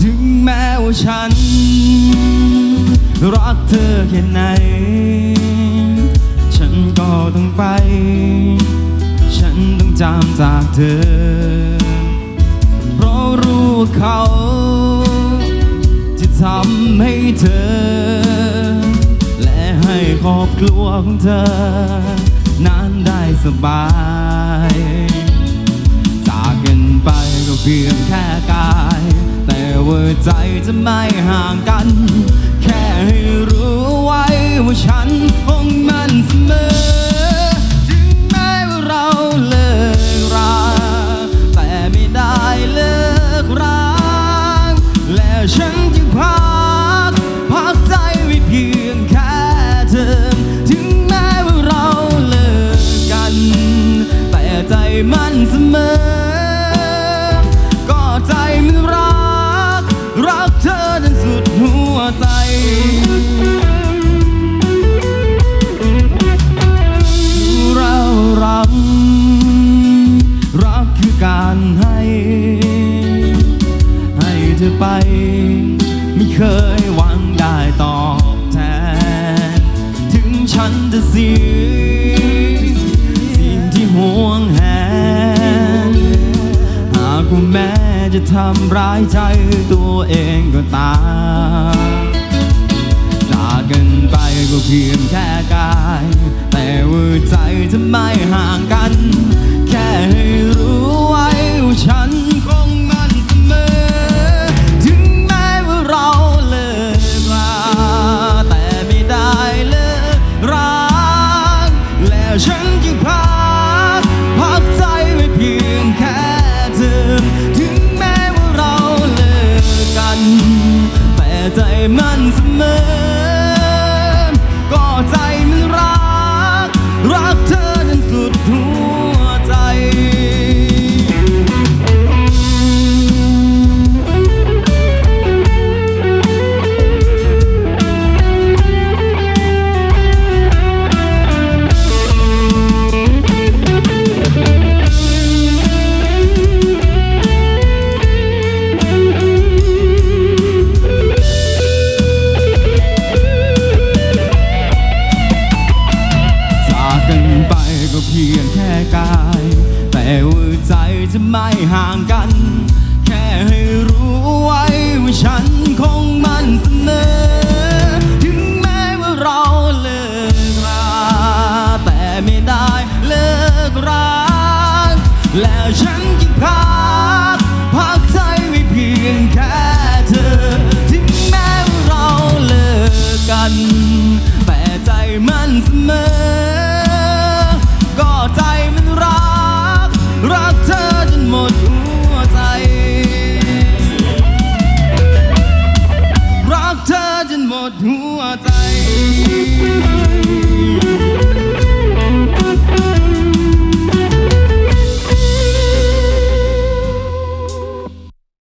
ถึงแม้ว่าฉันรักเธอแค่ไหน จากเธอ เพราะรู้เขาจะทำให้เธอ และให้ครอบครัวของเธอ นั้นได้สบาย จากกันไปก็เพียงแค่กาย แต่ว่าใจจะไม่ห่างกัน แค่ให้รู้ กรักคือการให้ ให้เธอไป ไม่เคยหวังได้ตอบแทน ถึงฉันจะเสียสิ่งที่ห่วงแหน หากว่าแม้จะทำร้ายใจตัวเองก็ตาม แค่ให้รู้ไว้ว่าฉันคงมันเสมอ ถึงแม้ว่าเราเลิกราแต่ไม่ได้เลิกรัก แล้วฉันจะพักพักใจไว้เพียงแค่เธอ ถึงแม้ว่าเราเลิกกัน แต่ใจมันเสมอ ก็ใจมันรัก รักเธอาย แต่ว่าใจจะไม่ห่างกัน แค่ให้รู้ไว้ว่าฉันคงมั่นเสมอถึงแม้ว่าเราเลิกราแต่ไม่ได้เลิกราแล้วฉันจะพา